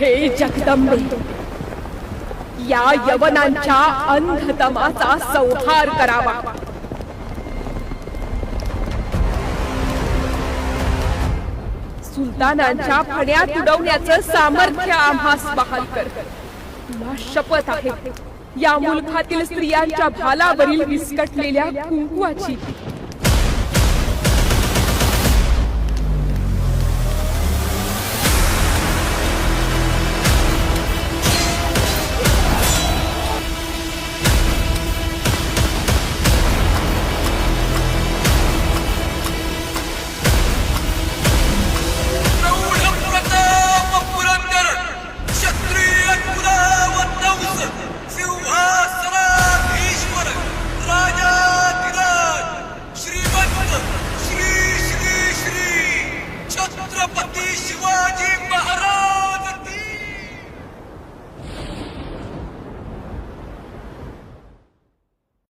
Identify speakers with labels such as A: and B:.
A: हे जगदंबे या यवनांच्या अंधतमाचा संहार करावा. सुलतानांच्या फण्यात उडवण्याचं सामर्थ्य आम्हास बहाल कर. शपथ आहे. या मुलखातील स्त्रियांच्या भालावरील विस्कटलेल्या कुंकुवाची.
B: Santíssima!